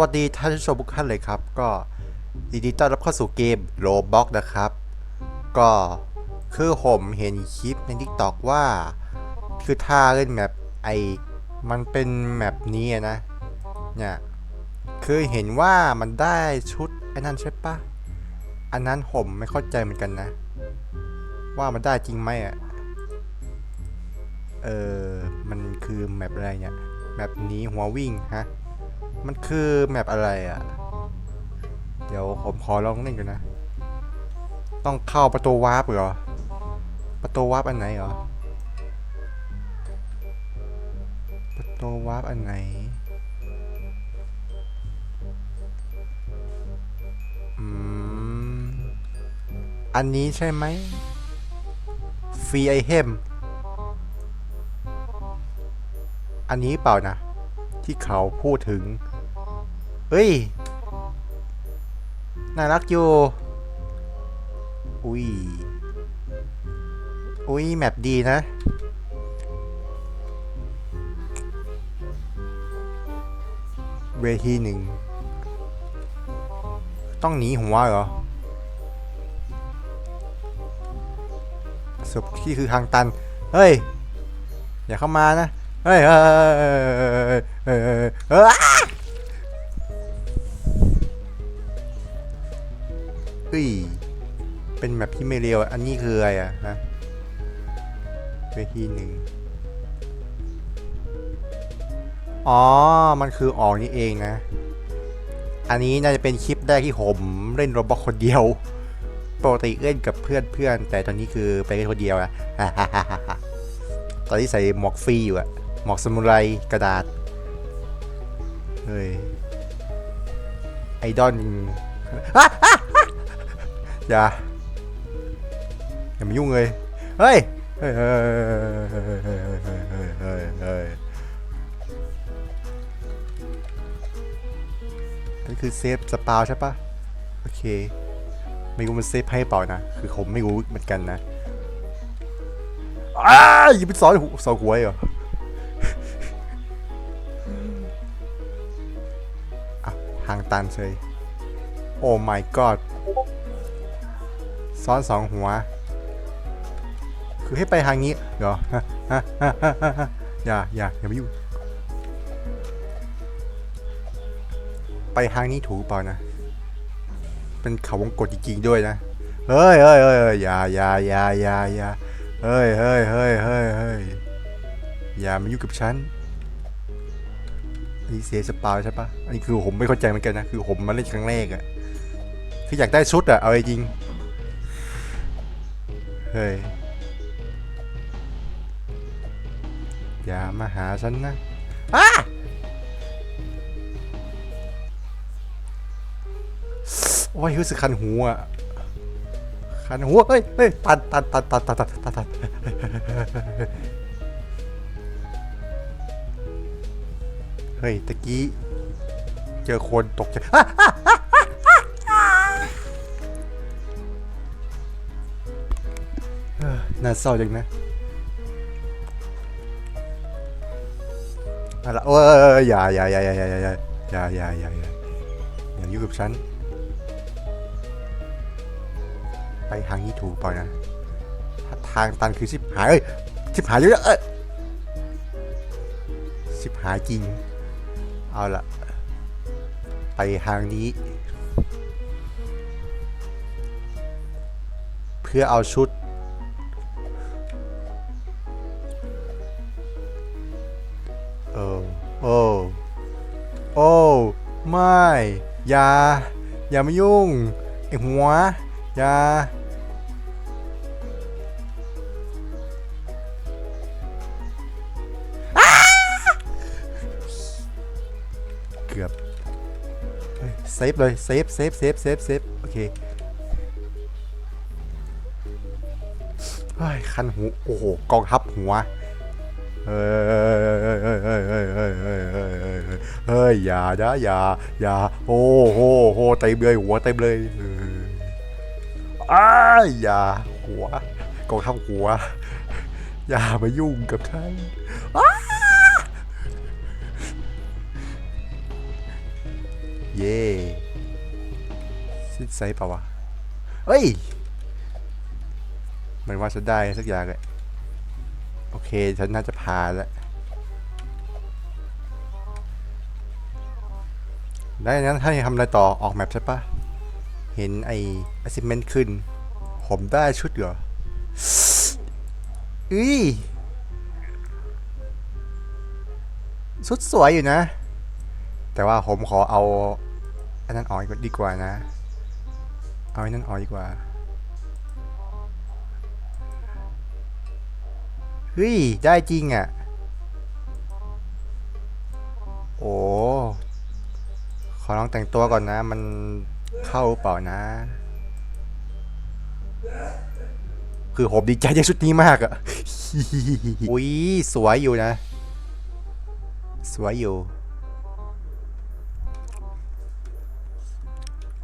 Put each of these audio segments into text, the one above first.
วัสดีท่านผู้ชมทุกท่านเลยครับ ก็ยินดีต้อนรับเข้าสู่เกมโ b บ็อกนะครับ ก็คือผมเห็นคลิปใน TikTok ว่า คือท่าเล่นแมปไอมันเป็นแมปนี้นะเนี่ยคือเห็นว่ามันได้ชุดไอ้นั่นใช่ปะอันนั้นผมไม่เข้าใจเหมือนกันนะ ว่ามันได้จริงไหมอะเออมันคือแมปอะไรเนี่ยแมปนี้หัววิ่งฮะ มันคือแมปอะไรอะ เดี๋ยวผมขอลองเล่นกันนะ ต้องเข้าประตูวาร์ปเหรอ ประตูวาร์ปอันไหนเหรอ ประตูวาร์ปอันไหน อืม อันนี้ใช่ไหม ฟรีไอเทม อันนี้เปล่านะที่เขาพูดถึง ฮ้ย น่ารักอยู่อุ้ย อุ้ย แมปดีนะ เวทีหนึ่ง ต้องหนีหัวเหรอสุดที่คือทางตัน เฮ้ย อย่าเข้ามานะ เฮ้ย เฮ้ย เฮ้ย เฮ้ย ที่ไม่เรียวอันนี้คืออะไรอะฮะเวทีหนึ่งอ๋อ มันคือออกนี่เองนะ อันนี้น่าจะเป็นคลิปแรกที่ผมเล่นโรบอทคนเดียว ปกติเล่นกับเพื่อนเพื่อนๆแต่ตอนนี้คือไปเล่นคนเดียวอะตอนที่ใส่หมวกฟรีอยู่อะหมวกสมุไรกระดาษ เฮ้ย ไอดอนอย่า อย่ามายุ่งเลยเฮ้ยเฮ้ยเฮ้ย เฮ้ยเฮ้ยเฮ้ยนั่นคือเซฟสปาใช่ปะโอเค ไม่รู้มันเซฟให้เปล่านะ คือผมไม่รู้เหมือนกันนะอ้ายิงไปสอนสอนหัวเหรอะทางตันเลย โอ้ my god ซ้อนสองหัว ให้ไปทางนี้เหรอฮะฮะฮะฮะฮะอย่าอย่าอย่าไปยุ่งไปทางนี้ถูกเปล่านะ เป็นเขาวงกดจริงๆด้วยนะเฮ้ยเฮ้ยเฮ้ยเฮ้ยอย่าอย่าอย่าอย่าอย่าเฮ้ยเฮ้ยเฮ้ยเฮ้ยเฮ้ยอย่ามายุ่งกับฉันอันนี้เสียสปาวใช่ปะอันนี้คือผมไม่เข้าใจเหมือนกันนะ คือผมมาเล่นครั้งแรกอะคืออยากได้ชุดอะเอาจริง เฮ้ย อย่ามาหาฉันนะอ้าโอ้ยรู้สึกคันหูอะคันหัวเฮ้ยเฮ้ยตัดตัดตัดตัดตัดตัดตัดตัดเฮ้ยตะกี้ เจอคนตกใจอะอะอะอะเออน่าเศร้าจังนะ อะไรโอ้ยอย่าอย่าอย่าอย่าอย่าอย่าอย่าอย่าอย่าอย่าอย่ายุ่งกับฉัน ไปทางนี้ถูกปล่านะ ทางตันคือชิบหายเอ้ยชิบหายเยอะเอ้ยชิบหายจริง เอาละไปทางนี้ เพื่อเอาชุด อย่า อย่ามายุ่งไอหัว อย่า เกือบเซฟเลย เซฟ เซฟ เซฟ เซฟ เซฟ โอเคคันหู โอ้โห กองทัพหัว เฮ้ยยอย่านะอย่าอย่าโอ้โหโหเต็มเลยหัวเต็มเลยอ้าอย่าหัวกองทัพหัว อย่ามายุ่งกับฉันเย่ซิดไซปะวะเฮ้ยมันว่าฉันได้สักอย่างเลย เค ฉันน่าจะผ่าแล้ว ได้นั้นถ้ายังทำอะไรต่อออกแมปใช่ปะเห็นไอ้ achievement ขึ้น ผมได้ชุดเหรออุ้ยชุดสวยอยู่นะ แต่ว่าผมขอเอา อันนั้นออกดีกว่านะ เอาอันนั้นออกดีกว่า เฮ้ย ได้จริงอะ โอ้ ขอลองแต่งตัวก่อนนะ มันเข้าหรือเปล่านะ คือผมดีใจในชุดนี้มากอะ อุ้ย สวยอยู่นะ สวยอยู่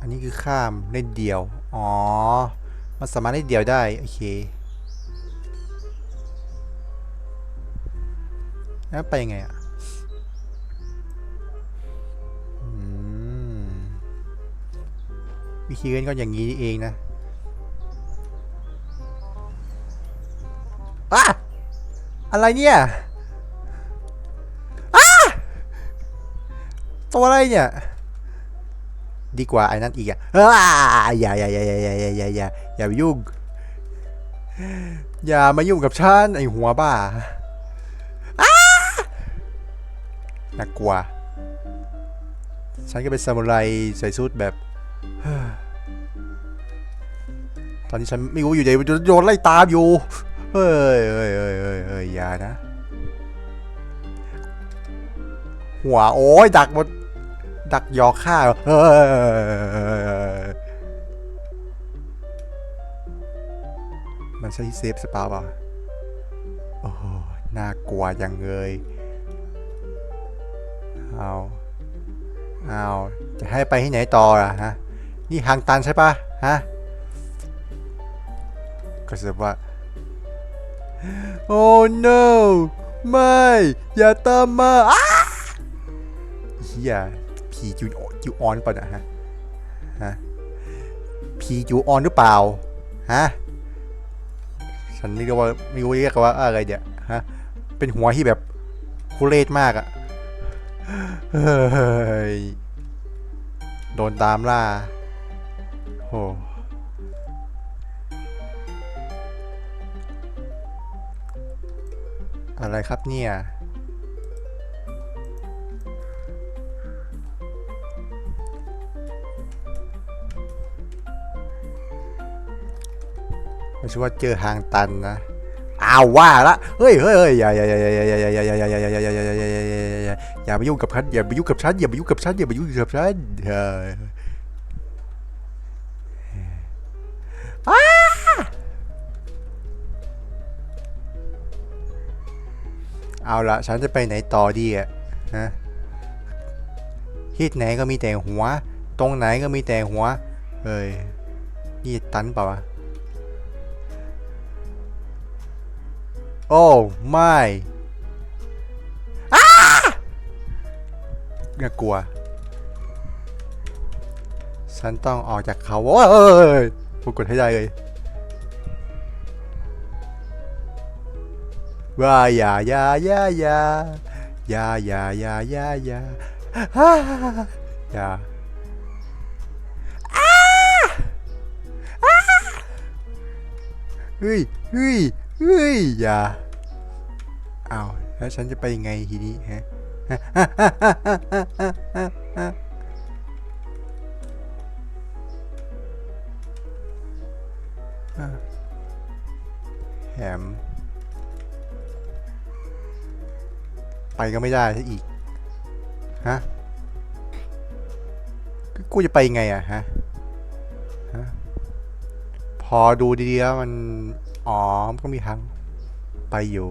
อันนี้คือข้ามเล่นเดียว อ๋อ มันสามารถเล่นเดียวได้ โอเค แล้วไปยังไงอะอืมวิธีเล่นก็อย่างนี้เองนะอะอะไรเนี่ยอะตัวอะไรเนี่ย ดีกว่าไอ้นั่นอีกอะอ้าอย่าอย่าอย่าอย่าอย่าอย่าอย่าอย่าอย่ามายุ่ง อย่ามายุ่งกับฉันไอหัวบ้า น่ากลัว ฉันก็เป็นซามูไรใส่ชุดแบบ ตอนนี้ฉันไม่รู้อยู่ไหนโดนไล่ตามอยู่ เฮ้ยเฮ้ยเฮ้ยเฮ้ยอย่านะ หัวโอ้ยดักหมดดักยอข้าเฮ้ยมันใช่เซฟสปาป่ะโอ้น่ากลัวยังเลย เอาเอาจะให้ไปที่ไหนต่อล่ะฮะ นี่ทางตันใช่ปะฮะ ก็จะว่า โอ้ no ไม่ อย่าตามมาอ้าเฮียผีจูจูออนหรือเปล่าเนะฮะ ฮะผีจูออนหรือเปล่า ฮะ ฉันไม่รู้ว่าไม่รู้เรียกว่าอะไรเดี๋ยฮะ เป็นหัวที่แบบคุเรศมากอะ เฮ้ย โดนตามล่าโอ้อะไรครับเนี่ยไม่ใช่ว่าเจอทางตันนะอ้าวว่าละ เฮ้ยเฮ้ยเฮ้ยอย่าอย่าอย่าอย่าอย่าอย่าอย่าอย่าอย่าอย่าอย่าอย่าอย่าอย่าอย่าอย่า อย่ามายุ่งกับฉันอย่ามายุ่งกับฉันอย่ามายุ่งกับฉันอย่ามายุ่งกับฉันเฮ้ยอ้าเอาละฉันจะไปไหนต่อดีอะฮะทิศไหนก็มีแต่หัว ตรงไหนก็มีแต่หัว เฮ้ย นี่ตันเปล่าวะ โอ้ไม่ น่ากลัว ฉันต้องออกจากเขาโอ้ยเอ้ยเอ้ยผมกดให้ได้เลยว่าอย่าอย่าอย่าอย่าอย่าอย่าอย่าอย่าอย่าฮ่าอย่าอ้าอ้าเฮ้ยเฮ้ยเฮ้ยอย่าอ้าวแล้วฉันจะไปยังไงทีนี้ฮะ แถมไปก็ไม่ได้ซะอีก ฮะ กูจะไปยังไงอะฮะฮะ พอดูดีๆแล้วมัน อ๋อมก็มีทางไปอยู่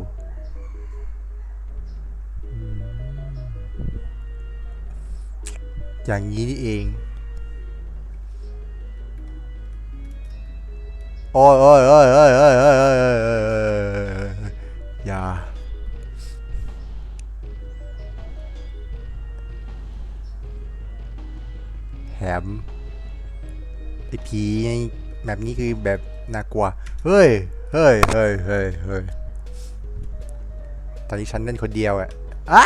อย่างนี้นี่เองโอ้ยโอ้ยโอ้ยโอ้ยโอ้ยโอ้ยโอ้ยอย่าแถมไอ้ผีแบบนี้คือแบบน่ากลัว เฮ้ย เฮ้ย เฮ้ย เฮ้ย เฮ้ย ตอนนี้ฉันเล่นคนเดียวอะอ้า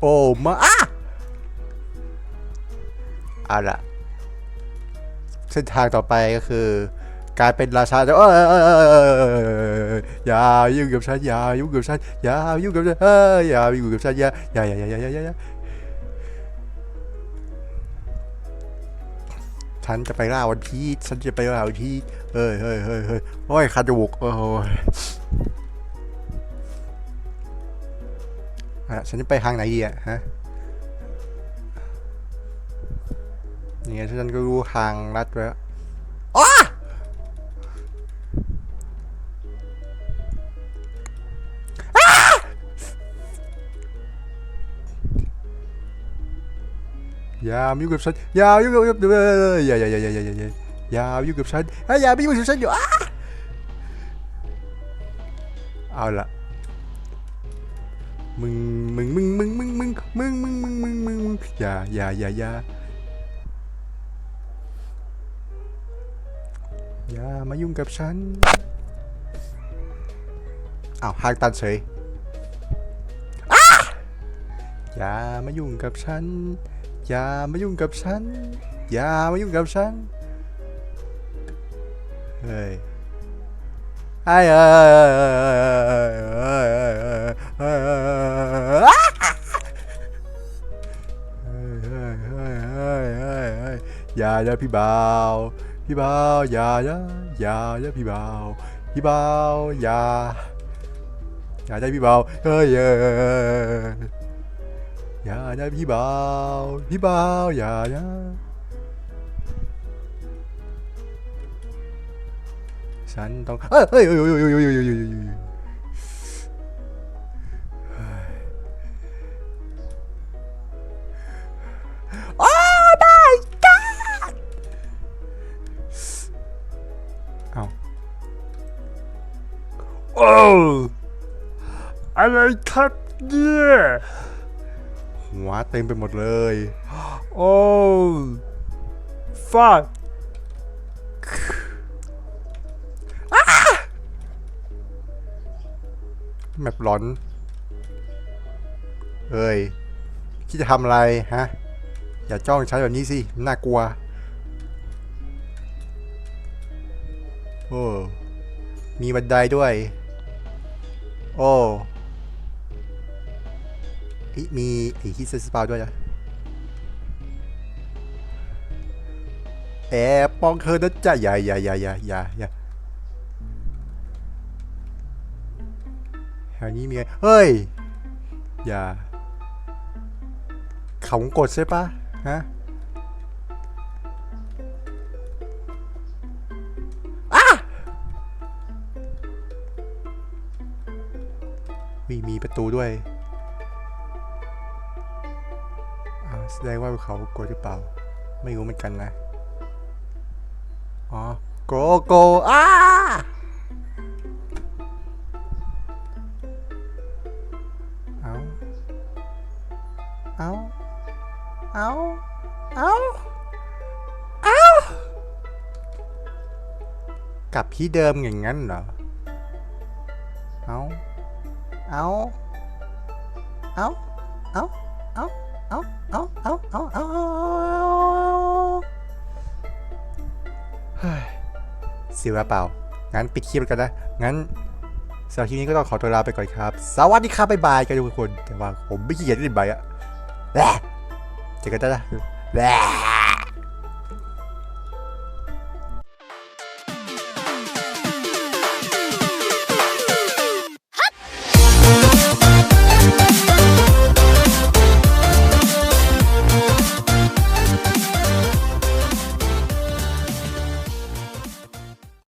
โอ้มาอะเอาละเส้นทางต่อไปก็คือกลายเป็นราชาเอออย่ายุ่งกับฉันอย่ายุ่งกับฉันอย่ายุ่งกับฉันเอออย่ายุ่งกับฉันอย่าอย่าอย่าอย่าอย่าอย่าฉันจะไปล่าวันพีชฉันจะไปล่าวันพีชเฮ้ยเฮ้ยเฮ้ยเฮ้ยโอ้ยคาจมูกโอ้ย อะฉันจะไปทางไหนดีอะฮะนี่ฉันก็รู้ทางลัดแล้วอ้าอย่ามายุ่กับฉันอย่ายุ่กับอย่อย่าอย่าอย่าอย่าอย่าอย่าอย่ายุ่กับฉันอย่ามายุ่กับฉันอยู่อ้าเอาละ Mừng mừng mừng mừng mừng mừng mừng mừng mừng mừng mừng mừng Dạ dạ dạ dạ Dạ mà dùng cặp xanh À hai tan xì à! Dạ mà dùng cặp xanh Dạ mà dùng cặp xanh Dạ mà dùng cặp xanh Hey. Ai ơi, ơi, ơi, ơi, ơi, ơi. อย่าอย่าพี่บ่าวพี่บ่าวอย่าอย่าอย่าอย่าพี่บ่าวพี่บ่าวอย่าอย่าได้พี่บ่าวเฮ้ยเฮ้ยเฮ้ยเฮ้ยอย่าได้พี่บ่าวพี่บ่าวอย่าอย่าฉันต้องเฮ้ยเฮ้ยเฮ้ยเฮ้ยเฮ้ยเฮ้ย อ้อะไรครับเนี่ยหัวเต็มไปหมดเลย โอ้ฟาดแมปร้อน เอ้ย คิดจะทำอะไรฮะ อย่าจ้องฉันแบบนี้สิ น่ากลัว โอ้ มีบันไดด้วย โอ้ยมีไอ้ฮิตเซสปาด้วยนะแอบมองเธอนะจ๊ะอย่าอย่าอย่าอย่าอย่าอย่าแถวนี้มีไงเฮ้ย อย่าเขากดใช่ปะฮะ ตูด้วย แสดงว่าเขากดหรือเปล่า ไม่รู้เหมือนกันนะ อ๋อ โกโกอ้าเอาเอาเอาเอาเอากลับที่เดิมอย่างนั้นเหรอ เอา เอา เอาเอาเอาเอาเอาเอาเอาเอาเฮ้ยสียเวลาเปล่า งั้นปิดคลิปกันนะ งั้นสำหรับคลิปนี้ก็ต้องขอตัวลาไปก่อนครับ สวัสดีครับบ๊ายบายกันทุกคน แต่ว่าผมไม่ขี้เกียจเล่นใบอะแหละเจอกันได้ละแหละ